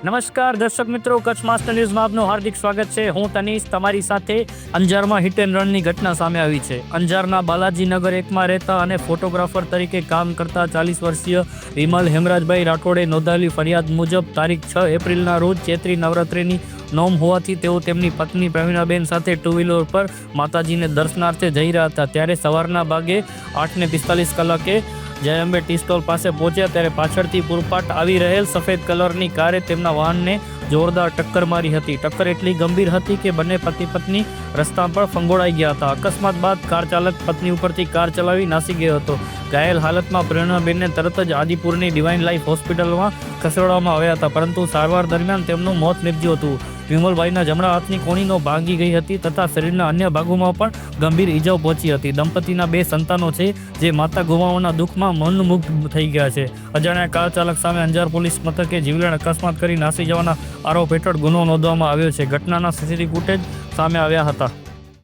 નમસ્કાર, દર્શક મિત્રો, કચ્છ માસ્ટર ન્યૂઝમાં આપનું હાર્દિક સ્વાગત છે. હું તનીશ, તમારી સાથે અંજારમાં હિટ એન્ડ રનની ઘટના સામે આવી છે. અંજારના બાલાજીનગર એકમાં રહેતા અને ફોટોગ્રાફર તરીકે કામ કરતા ચાલીસ વર્ષીય વિમલ હેમરાજભાઈ રાઠોડે નોંધાયેલી ફરિયાદ મુજબ તારીખ છ એપ્રિલના રોજ ચૈત્રી નવરાત્રિની નોમ હોવાથી તેઓ તેમની પત્ની પ્રવીણાબેન સાથે ટુ વ્હીલર પર માતાજીને દર્શનાર્થે જઈ રહ્યા હતા. ત્યારે સવારના ભાગે આઠને પિસ્તાલીસ કલાકે જય અંબે ટી સ્ટોલ પાસે પહોંચ્યા ત્યારે પાછળથી પૂરપાટ આવી રહેલ સફેદ કલરની કારે તેમના વાહનને જોરદાર ટક્કર મારી હતી. ટક્કર એટલી ગંભીર હતી કે બંને પતિ પત્ની રસ્તા પર ફંગોળાઈ ગયા હતા. અકસ્માત બાદ કાર ચાલક પત્ની ઉપરથી કાર ચલાવી નાસી ગયો હતો. ઘાયલ હાલતમાં પ્રેરણાબેનને તરત જ આદિપુરની ડિવાઇન લાઈફ હોસ્પિટલમાં ખસેડવામાં આવ્યા હતા, પરંતુ સારવાર દરમિયાન તેમનું મોત નીપજ્યું હતું. વિમલભાઈના જમણા હાથની કોણીનો ભાંગી ગઈ હતી તથા શરીરના અન્ય ભાગોમાં પણ ગંભીર ઈજાઓ પહોંચી હતી. દંપતીના બે સંતાનો છે જે માતા ગુમાવવાના દુઃખમાં મનમુગ્ધ થઈ ગયા છે. અજાણ્યા કાર ચાલક સામે અંજાર પોલીસ મથકે જીવલેણ અકસ્માત કરી નાસી જવાના આરોપ હેઠળ ગુનો નોંધવામાં આવ્યો છે. ઘટનાના સીસીટીવી ફૂટેજ સામે આવ્યા હતા.